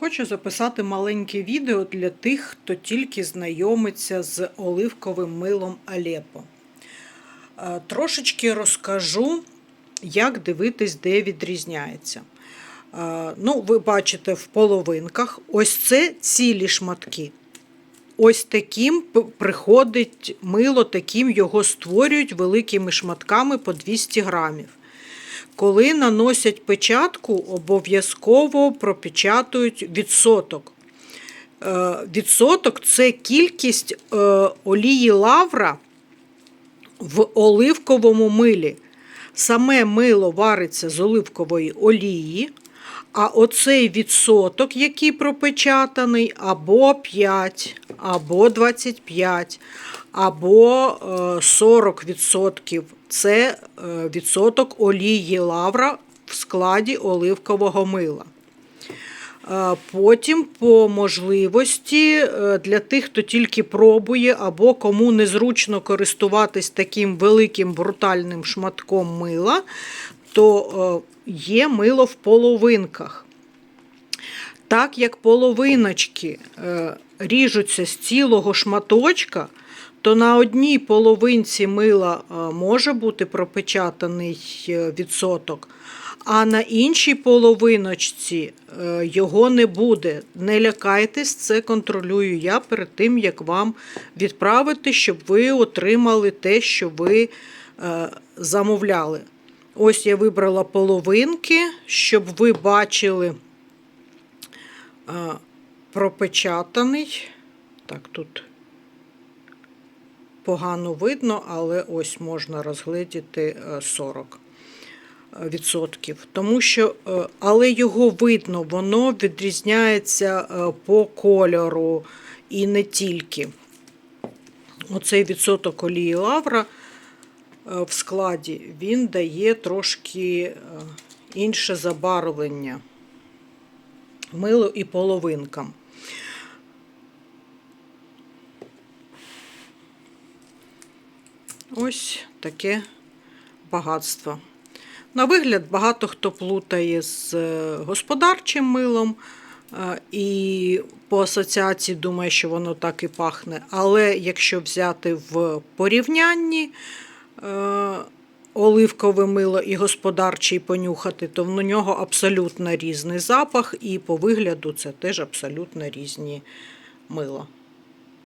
Хочу записати маленьке відео для тих, хто тільки знайомиться з оливковим милом Алепо. Е, Трошечки розкажу, як дивитись, де відрізняється. Е, Ну, ви бачите в половинках, ось це цілі шматки. Ось таким приходить мило, таким його створюють великими шматками по 200 грамів. Коли наносять печатку, обов'язково пропечатують відсоток. Е, Відсоток це кількість е, олії лавра в оливковому милі. Саме мило вариться з оливкової олії, а оцей відсоток, який пропечатаний, або 5, або 25, або е, 40%. Це е, відсоток олії лавра в складі оливкового мила. Е, Потім, по можливості, е, для тих, хто тільки пробує, або кому незручно користуватись таким великим брутальним шматком мила, то е, є мило в половинках. Так як половиночки е, ріжуться з цілого шматочка, то на одній половинці мила е, може бути пропечатаний відсоток, а на іншій половиночці його не буде. Не лякайтесь, це контролюю я перед тим, як вам відправити, щоб ви отримали те, що ви замовляли. Ось я вибрала половинки, щоб ви бачили е, пропечатаний. Так, тут погано видно, але ось можна розгледіти е, 40 відсотків. Тому що, е, але його видно, воно відрізняється е, по кольору і не тільки. Оцей відсоток олії лавра е, в складі він дає трошки е, інше забарвлення милу і половинкам. Ось таке багатство. На вигляд, багато хто плутає з е, господарчим милом е, і по асоціації думає, що воно так і пахне. Але якщо взяти в порівнянні е, оливкове мило і господарчий понюхати, то в нього абсолютно різний запах, і по вигляду це теж абсолютно різні мила.